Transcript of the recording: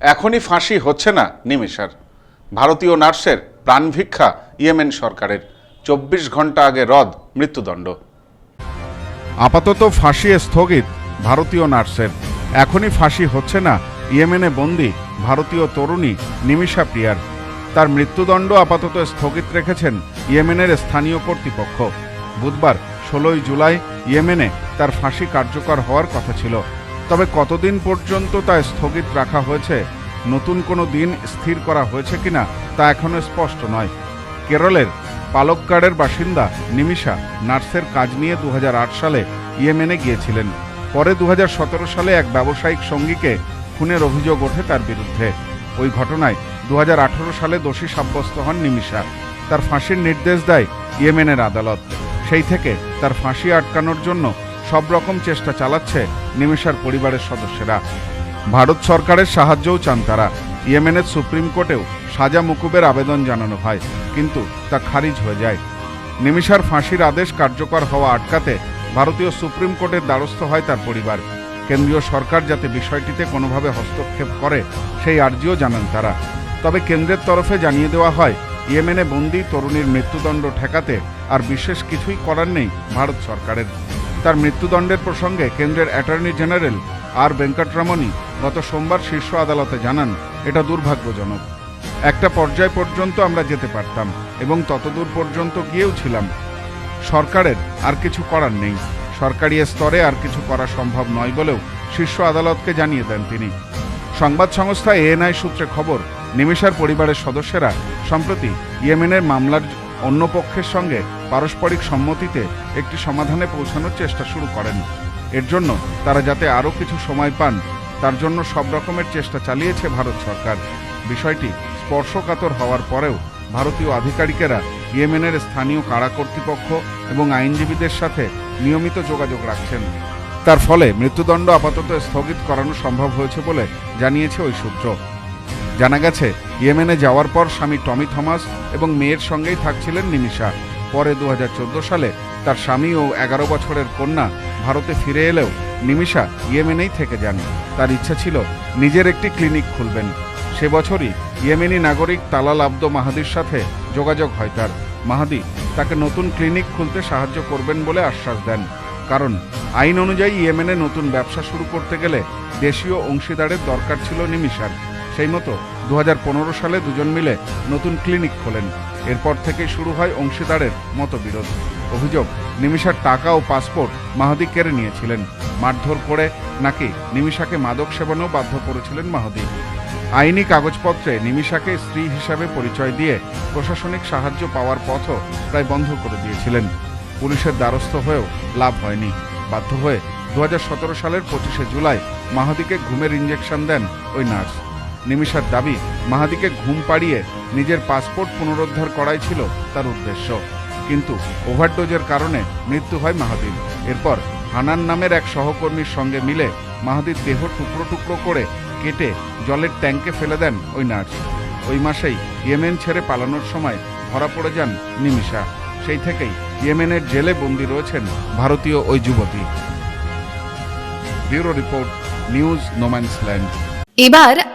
এখনই ফাঁসি হচ্ছে না নিমিষার। ভারতীয় নার্সের প্রাণভিক্ষা ইয়েমেন সরকারের। চব্বিশ ঘণ্টা আগে রদ, মৃত্যুদণ্ড। আপাতত ফাঁসি স্থগিত ভারতীয় নার্সের। এখনই ফাঁসি হচ্ছে না ইয়েমেনে বন্দি ভারতীয় তরুণী নিমিষা প্রিয়ার। তার মৃত্যুদণ্ড আপাতত স্থগিত রেখেছেন ইয়েমেনের স্থানীয় কর্তৃপক্ষ। বুধবার ষোলোই জুলাই ইয়েমেনে তার ফাঁসি কার্যকর হওয়ার কথা ছিল। তবে কতদিন পর্যন্ত তা স্থগিত রাখা হয়েছে, নতুন কোনো দিন স্থির করা হয়েছে কিনা, তা এখনও স্পষ্ট নয়। কেরলের পালক্কাড়ের বাসিন্দা নিমিষা নার্সের কাজ নিয়ে দু হাজার আট সালে ইয়েমেনে গিয়েছিলেন। পরে দু হাজার সতেরো সালে এক ব্যবসায়িক সঙ্গীকে খুনের অভিযোগ ওঠে তার বিরুদ্ধে। ওই ঘটনায় দু হাজার আঠেরো সালে দোষী সাব্যস্ত হন নিমিষা তার ফাঁসির নির্দেশ দেয় ইয়েমেনের আদালত। সেই থেকে তার ফাঁসি আটকানোর জন্য সব রকম চেষ্টা চালাচ্ছে নিমিষার পরিবারের সদস্যরা। ভারত সরকারের সাহায্যও চান তারা। ইয়েমেনের সুপ্রিম কোর্টেও সাজা মুকুবের আবেদন জানানো হয়, কিন্তু তা খারিজ হয়ে যায়। নিমিষার ফাঁসির আদেশ কার্যকর হওয়া আটকাতে ভারতীয় সুপ্রিম কোর্টের দ্বারস্থ হয় তার পরিবার। কেন্দ্রীয় সরকার যাতে বিষয়টিতে কোনোভাবে হস্তক্ষেপ করে, সেই আর্জিও জানান তারা। তবে কেন্দ্রের তরফে জানিয়ে দেওয়া হয়, ইয়েমেনে বন্দি তরুণীর মৃত্যুদণ্ড ঠেকাতে আর বিশেষ কিছুই করার নেই ভারত সরকারের। তার মৃত্যুদণ্ডের প্রসঙ্গে কেন্দ্রের অ্যাটর্নি জেনারেল আর ভেঙ্কটরমণী গত সোমবার শীর্ষ আদালতে জানান, এটা দুর্ভাগ্যজনক। একটা পর্যায় পর্যন্ত আমরা যেতে পারতাম এবং ততদূর পর্যন্ত গিয়েও ছিলাম। সরকারের আর কিছু করার নেই। সরকারি স্তরে আর কিছু করা সম্ভব নয় বলেও শীর্ষ আদালতকে জানিয়ে দেন তিনি। সংবাদ সংস্থা এএনআই সূত্রে খবর, নিমিষার পরিবারের সদস্যরা, সম্প্রতি ইয়েমেনের মামলার অন্য পক্ষের সঙ্গে পারস্পরিক সম্মতিতে একটি সমাধানে পৌঁছানোর চেষ্টা শুরু করেন। এর জন্য তারা যাতে আরও কিছু সময় পান, তার জন্য সব রকমের চেষ্টা চালিয়েছে ভারত সরকার। বিষয়টি স্পর্শকাতর হওয়ার পরেও ভারতীয় আধিকারিকেরা ইয়েমেনের স্থানীয় কারা কর্তৃপক্ষ এবং আইনজীবীদের সাথে নিয়মিত যোগাযোগ রাখছেন। তার ফলে মৃত্যুদণ্ড আপাতত স্থগিত করানো সম্ভব হয়েছে বলে জানিয়েছে ওই সূত্র। জানা গেছে, ইয়েমেনে যাওয়ার পর স্বামী টমি থমাস এবং মেয়ের সঙ্গেই থাকছিলেন নিমিষা পরে দু হাজার চোদ্দ সালে তার স্বামী ও এগারো বছরের কন্যা ভারতে ফিরে এলেও নিমিষা ইয়েমেনেই থেকে যান তার ইচ্ছা ছিল নিজের একটি ক্লিনিক খুলবেন। সে বছরই ইয়েমেনি নাগরিক তালাল আব্দ মাহাদির সাথে যোগাযোগ হয় তার। মাহাদি তাকে নতুন ক্লিনিক খুলতে সাহায্য করবেন বলে আশ্বাস দেন। কারণ, আইন অনুযায়ী ইয়েমেনে নতুন ব্যবসা শুরু করতে গেলে দেশীয় অংশীদারের দরকার ছিল নিমিষার সেই মতো দু হাজার পনেরো সালে দুজন মিলে নতুন ক্লিনিক খোলেন। এরপর থেকেই শুরু হয় অংশীদারের মতবিরোধ। অভিযোগ, নিমিষার টাকা ও পাসপোর্ট মাহাদি কেড়ে নিয়েছিলেন। মারধর করে নাকি নিমিষাকে মাদক সেবনেও বাধ্য করেছিলেন মাহাদি। আইনি কাগজপত্রে নিমিষাকে স্ত্রী হিসাবে পরিচয় দিয়ে প্রশাসনিক সাহায্য পাওয়ার পথও প্রায় বন্ধ করে দিয়েছিলেন। পুলিশের দ্বারস্থ হয়েও লাভ হয়নি। বাধ্য হয়ে দু হাজার সতেরো সালের পঁচিশে জুলাই মাহাদিকে ঘুমের ইঞ্জেকশন দেন ওই নার্স। নিমিষার দাবি, মাহাদিকে ঘুম পাড়িয়ে নিজের পাসপোর্ট পুনরুদ্ধার করাই ছিল তার উদ্দেশ্য। কিন্তু ওভারডোজের কারণে মৃত্যু হয় মাহাদির। এরপর হানান নামের এক সহকর্মীর সঙ্গে মিলে মাহাদির দেহ টুকরো টুকরো করে কেটে জলের ট্যাঙ্কে ফেলে দেন ওই নার্স। ওই মাসেই ইয়েমেন ছেড়ে পালানোর সময় ধরা পড়ে যান নিমিষা। সেই থেকেই ইয়েমেনের জেলে বন্দি রয়েছেন ভারতীয় ওই যুবতী। ব্যুরো রিপোর্ট, নিউজ নোম্যান্সল্যান্ড এবার